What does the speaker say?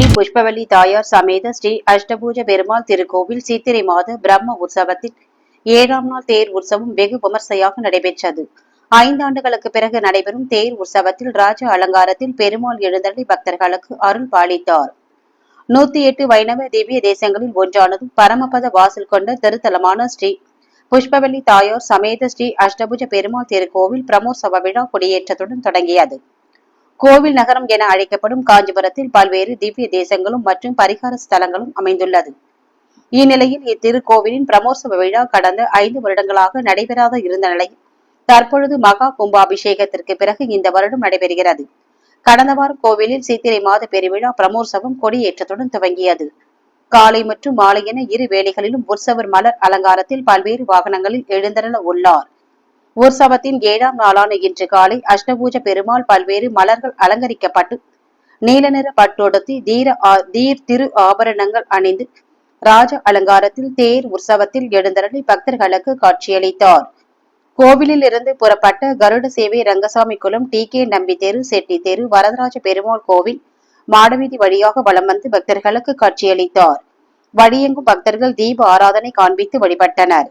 ஸ்ரீ புஷ்பவல்லி தாயார் சமேத ஸ்ரீ அஷ்டபூஜ பெருமாள் திருக்கோவில் சித்திரை மாத பிரம்ம உற்சவத்தில் ஏழாம் நாள் தேர் உற்சவம் வெகு விமர்சையாக நடைபெற்றது. ஐந்தாண்டுகளுக்கு பிறகு நடைபெறும் தேர் உற்சவத்தில் ராஜ அலங்காரத்தில் பெருமாள் எழுந்தள்ளி பக்தர்களுக்கு அருள் பாலித்தார். நூத்தி எட்டு வைணவ திவ்ய தேசங்களில் ஒன்றானதும் பரமபத வாசல் கொண்ட திருத்தலமான ஸ்ரீ புஷ்பவல்லி தாயார் சமேத ஸ்ரீ அஷ்டபுஜ பெருமாள் திருக்கோவில் பிரமோற்சவ விழா கொடியேற்றத்துடன் தொடங்கியது. கோவில் நகரம் என அழைக்கப்படும் காஞ்சிபுரத்தில் பல்வேறு திவ்ய தேசங்களும் மற்றும் பரிகார ஸ்தலங்களும் அமைந்துள்ளது. இந்நிலையில் இத்திருக்கோவிலின் பிரமோற்சவ விழா கடந்த ஐந்து வருடங்களாக நடைபெறாத இருந்த நிலையில் தற்பொழுது மகா கும்பாபிஷேகத்திற்கு பிறகு இந்த வருடம் நடைபெறுகிறது. கடந்த வாரம் கோவிலில் சித்திரை மாத பெருவிழா பிரமோற்சவம் கொடியேற்றத்துடன் துவங்கியது. காலை மற்றும் மாலை என இரு வேளைகளிலும் உற்சவர் மலர் அலங்காரத்தில் பல்வேறு வாகனங்களில் எழுந்தருள உள்ளார். உற்சவத்தின் ஏழாம் நாளான இன்று காலை அஷ்டபூஜ பெருமாள் பல்வேறு மலர்கள் அலங்கரிக்கப்பட்டு நீல நிற பட்டோடத்தி தீர தீர் திரு ஆபரணங்கள் அணிந்து ராஜ அலங்காரத்தில் தேர் உற்சவத்தில் எழுந்தருளி பக்தர்களுக்கு காட்சியளித்தார். கோவிலில் இருந்து புறப்பட்ட கருட சேவை ரங்கசாமி குளம் டி கே நம்பி தெரு செட்டி தெரு வரதராஜ பெருமாள் கோவில் மாடவீதி வழியாக வலம் வந்து பக்தர்களுக்கு காட்சியளித்தார். வழியெங்கும் பக்தர்கள் தீப ஆராதனை காண்பித்து வழிபட்டனர்.